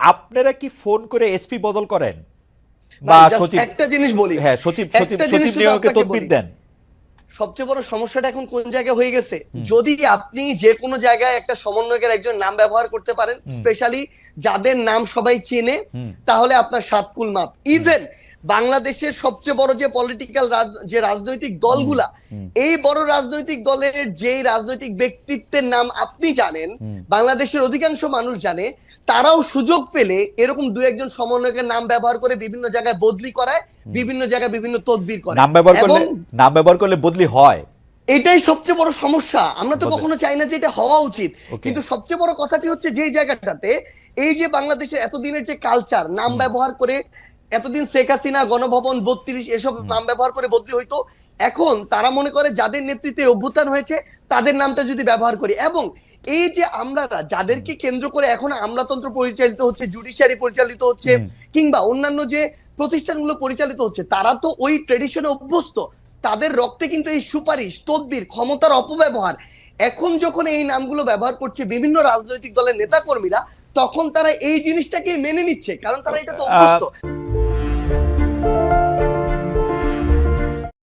আপনারা কি ফোন করে এসপি বদল করেন? বা সচিব একটা জিনিস বলি। হ্যাঁ সচিব সচিব সচিব নিয়োগকে তদবির দেন। সবচেয়ে বড় সমস্যাটা এখন কোন জায়গায় হয়ে গেছে? যদি আপনি যে কোনো জায়গায় একটা সমন্বয়কের একজন নাম ব্যবহার করতে পারেন স্পেশালি যাদের নাম সবাই চেনে তাহলে আপনার সাতকুল মাপ। ইভেন বাংলাদেশের সবচেয়ে বড় যে পলিটিক্যাল যে রাজনৈতিক দলগুলা এই বড় রাজনৈতিক দলের যে রাজনৈতিক ব্যক্তিত্বের নাম আপনি জানেন বাংলাদেশের অধিকাংশ মানুষ জানে তারাও সুযোগ পেলে এরকম দু একজন সমন্বয়কের নাম ব্যবহার করে বিভিন্ন জায়গায় বদলি করায় বিভিন্ন জায়গায় বিভিন্ন তদবির করে নাম ব্যবহার করলে নাম ব্যবহার করলে বদলি হয়। এটাই সবচেয়ে বড় সমস্যা। আমরা তো কখনো চাই না যে এটা হওয়া উচিত। কিন্তু সবচেয়ে বড় কথাটি হচ্ছে যে জায়গাটাতে এই যে বাংলাদেশের এতদিনের যে কালচার নাম ব্যবহার করে এতদিন শেখ হাসিনা গণভবন বত্রিশ এসব নাম ব্যবহার করে বদলি হইতো। এখন তারা মনে করে যাদের নেতৃত্বে অভ্যুত্থান হয়েছে তাদের নামটা যদি ব্যবহার করি। এবং এই যে আমরা যাদেরকে কেন্দ্র করে এখন আমলাতন্ত্র পরিচালিত হচ্ছে জুডিশিয়ারি পরিচালিত হচ্ছে কিংবা অন্যান্য যে প্রতিষ্ঠানগুলো পরিচালিত হচ্ছে তারা তো ওই ট্রেডিশনে অভ্যস্ত। তাদের রক্তে কিন্তু এই সুপারিশ তদবির ক্ষমতার অপব্যবহার এখন যখন এই নামগুলো ব্যবহার করছে বিভিন্ন রাজনৈতিক দলের নেতাকর্মীরা তখন তারা এই জিনিসটাকে মেনে নিচ্ছে কারণ তারা এটা তো অভ্যস্ত।